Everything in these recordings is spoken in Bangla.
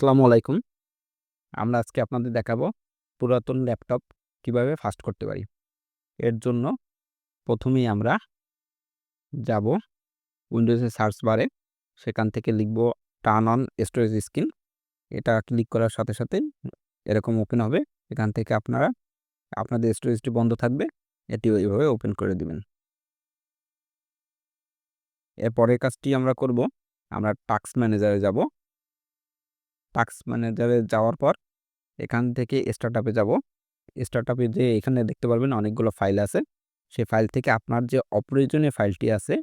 আসসালামু আলাইকুম। আমরা আজকে আপনাদের দেখাবো পুরাতন ল্যাপটপ কীভাবে ফাস্ট করতে পারি। এর জন্য প্রথমেই আমরা যাব উইন্ডোজের সার্চ বারে। সেখান থেকে লিখব টার্ন অন স্টোরেজ স্ক্রিন এটা ক্লিক করার সাথে সাথে এরকম ওপেন হবে। এখান থেকে আপনারা, আপনাদের স্টোরেজটি বন্ধ থাকবে। এটি ওইভাবে ওপেন করে দিবেন। এর পরের কাজটি আমরা করব। আমরা টাস্ক ম্যানেজারে যাব। টাস্ক ম্যানেজারে যাওয়ার পর এখান থেকে স্টার্টআপে যাব। স্টার্টআপে যে এখানে দেখতে পারবেন অনেকগুলো ফাইল আছে। সেই ফাইল থেকে আপনার যে অপ্রয়োজনীয় ফাইলটি আছে,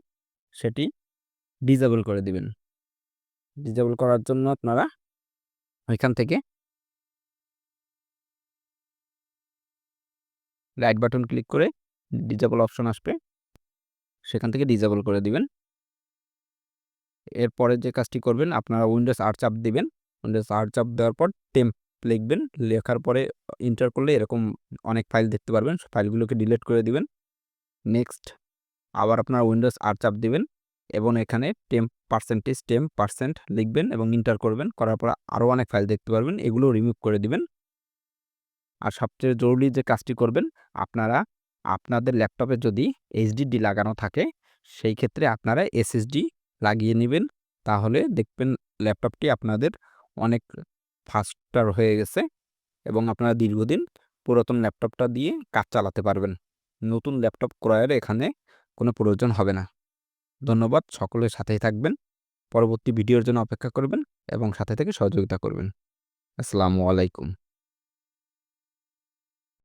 সেটি ডিজেবল করে দিবেন। ডিজেবল করার জন্য আপনারা ওইখান থেকে রাইট বাটন ক্লিক করে ডিজেবল অপশন আসবে। সেখান থেকে ডিজেবল করে দিবেন। এরপরে যে কাজটি করবেন, আপনারা উইন্ডোজ আর চাপ দিবেন। আর চাপ দেওয়ার পর টেম্প লিখবেন। লেখার পরে ইন্টার করলে এরকম অনেক ফাইল দেখতে পারবেন। ফাইলগুলোকে ডিলিট করে দিবেন। নেক্সট আবার আপনার উইন্ডোজ আর চাপ দিবেন এবং এখানে টেম্প পার্সেন্টেজ টেম্প পার্সেন্ট লিখবেন এবং ইন্টার করবেন। করার পর আরও অনেক ফাইল দেখতে পারবেন। এগুলো রিমুভ করে দিবেন। আর সবচেয়ে জরুরি যে কাজটি করবেন, আপনারা আপনাদের ল্যাপটপে যদি এইচডিডি লাগানো থাকে, সেই ক্ষেত্রে আপনারা এসএসডি লাগিয়ে নেবেন। তাহলে দেখবেন ল্যাপটপটি আপনাদের অনেক ফাস্টার হয়ে গেছে এবং আপনারা দীর্ঘদিন পুরাতন ল্যাপটপটা দিয়ে কাজ চালাতে পারবেন। নতুন ল্যাপটপ ক্রয়ের এখানে কোনো প্রয়োজন হবে না। ধন্যবাদ, সকলের সাথেই থাকবেন। পরবর্তী ভিডিওর জন্য অপেক্ষা করবেন এবং সাথে থেকে সহযোগিতা করবেন। আসসালামু আলাইকুম।